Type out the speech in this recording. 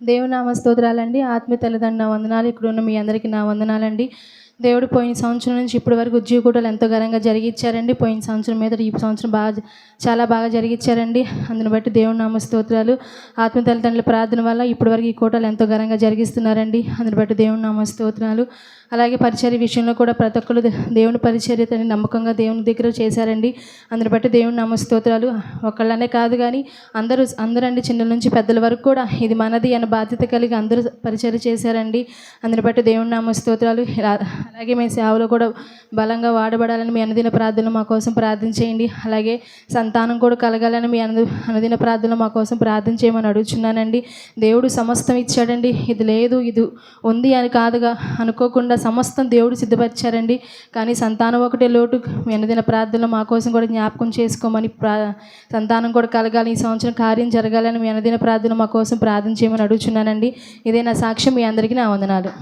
దేవునామ స్తోత్రాలండి. ఆత్మీయ తల్లిదండ్రుల వందనాలు. ఇక్కడున్న మీ అందరికీ నా వందనాలండి. దేవుడు పోయిన సంవత్సరం నుంచి ఇప్పటి వరకు ఉద్యోగ కూటలు ఎంతో ఘనంగా జరిగిచ్చారండి. పోయిన సంవత్సరం మీద ఈ సంవత్సరం బాగా చాలా బాగా జరిగిచ్చారండి. అందుని బట్టి దేవుని నామ స్తోత్రాలు ఆత్మ తల్లిదండ్రుల ప్రార్థన వల్ల ఇప్పటి వరకు ఈ కూటలు ఎంతో ఘనంగా జరిగిస్తున్నారండి. అందుని బట్టి దేవుని నామ స్తోత్రాలు. అలాగే పరిచర్య విషయంలో కూడా ప్రతి ఒక్కరు దేవుని పరిచర్యతని నమ్మకంగా దేవుని దగ్గర చేశారండి. అందుని బట్టి దేవుని నామ స్తోత్రాలు. ఒకళ్ళనే కాదు కానీ అందరూ అందరండి చిన్న నుంచి పెద్దల వరకు కూడా ఇది మనది అనే బాధ్యత కలిగి అందరూ పరిచర్య చేశారండి. అందుని బట్టి దేవుని నామ స్తోత్రాలు. అలాగే మీ సేవలో కూడా బలంగా వాడబడాలని మీ అనుదిన ప్రార్థనలు మా కోసం ప్రార్థన చేయండి. అలాగే సంతానం కూడా కలగాలని మీ అను అనుదిన ప్రార్థనలు మా కోసం ప్రార్థన చేయమని అడుగుచున్నానండి. దేవుడు సమస్తం ఇచ్చాడండి. ఇది లేదు ఇది ఉంది అని కాదుగా. అనుకోకుండా సమస్తం దేవుడు సిద్ధపరిచారండి. కానీ సంతానం ఒకటే లోటు. మీ అనుదిన ప్రార్థనలు మా కోసం కూడా జ్ఞాపకం చేసుకోమని ప్రా సంతానం కూడా కలగాలి. ఈ సంవత్సరం కార్యం జరగాలని మీ అనుదిన ప్రార్థన మా కోసం ప్రార్థన చేయమని అడుగుచున్నానండి. ఇదే నా సాక్ష్యం మీ అందరికీ నా వందనాలు.